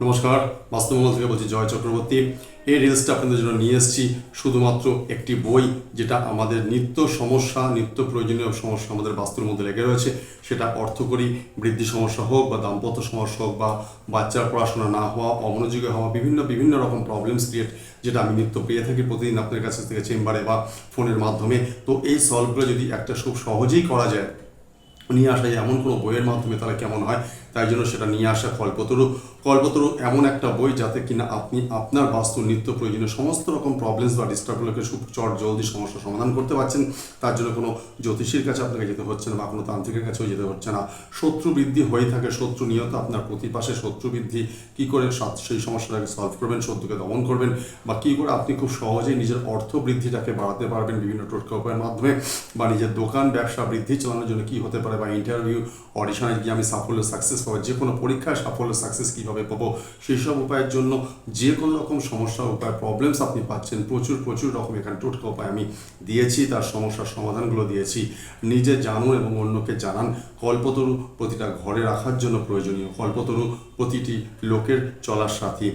নমস্কার বাস্তবমহল থেকে বলছি জয় চক্রবর্তী। এই রিলসটা আপনাদের জন্য নিয়ে এসেছি শুধুমাত্র একটি বই, যেটা আমাদের নিত্য সমস্যা, নিত্য প্রয়োজনীয় সমস্যা আমাদের বাস্তুর মধ্যে লেগে রয়েছে। সেটা অর্থকরী, বৃদ্ধি সমস্যা হোক বা দাম্পত্য সমস্যা হোক বা বাচ্চার পড়াশোনা না হওয়া, অমনোযোগী হওয়া, বিভিন্ন বিভিন্ন রকম প্রবলেমস ক্রিয়েট যেটা আমি নিত্য পেয়ে থাকি প্রতিদিন আপনার কাছ থেকে চেম্বারে বা ফোনের মাধ্যমে। তো এই সলভগুলো যদি একটা খুব সহজেই করা যায় নিয়ে আসা যায়। এমন কোনো বইয়ের মাধ্যমে তাহলে কেমন হয়, তাই জন্য সেটা নিয়ে আসা কল্পতরু। কল্পতরু এমন একটা বই যাতে কিনা আপনি আপনার বাস্তু, নিত্য প্রয়োজনীয় সমস্ত রকম প্রবলেমস বা ডিস্টার্বগুলোকে খুব চট জলদি সমস্যা সমাধান করতে পারছেন, তার জন্য কোনো জ্যোতিষীর কাছে আপনাকে যেতে হচ্ছে না বা কোনো তান্ত্রিকের কাছেও যেতে হচ্ছে না। শত্রু বৃদ্ধি হয়ে থাকে, শত্রু নিয়ত আপনার প্রতিপাশে শত্রু বৃদ্ধি। কী করে সেই সমস্যাটাকে সলভ করবেন, শত্রুকে দমন করবেন? বা কী করে আপনি খুব সহজেই নিজের অর্থ বৃদ্ধিটাকে বাড়াতে পারবেন বিভিন্ন টোটকা উপায়ের মাধ্যমে? বা নিজের দোকান ব্যবসা বৃদ্ধি চালানোর জন্য কী হতে পারে? বা ইন্টারভিউ অডিশনে গিয়ে আমি সাফল্য সাকসেস পাবো, যে কোনো পরীক্ষায় সাফল্য সাকসেস কীভাবে পাবো সেই সব উপায়ের জন্য যে কোনো রকম সমস্যা উপায় প্রবলেমস আপনি পাচ্ছেন, প্রচুর প্রচুর রকম এখানে টোটকা উপায় আমি দিয়েছি, তার সমস্যার সমাধানগুলো দিয়েছি। নিজে জানুন এবং অন্যকে জানান, কল্পতরু প্রতিটা ঘরে রাখার জন্য প্রয়োজনীয়, কল্পতরু প্রতিটি লোকের চলার সাথী।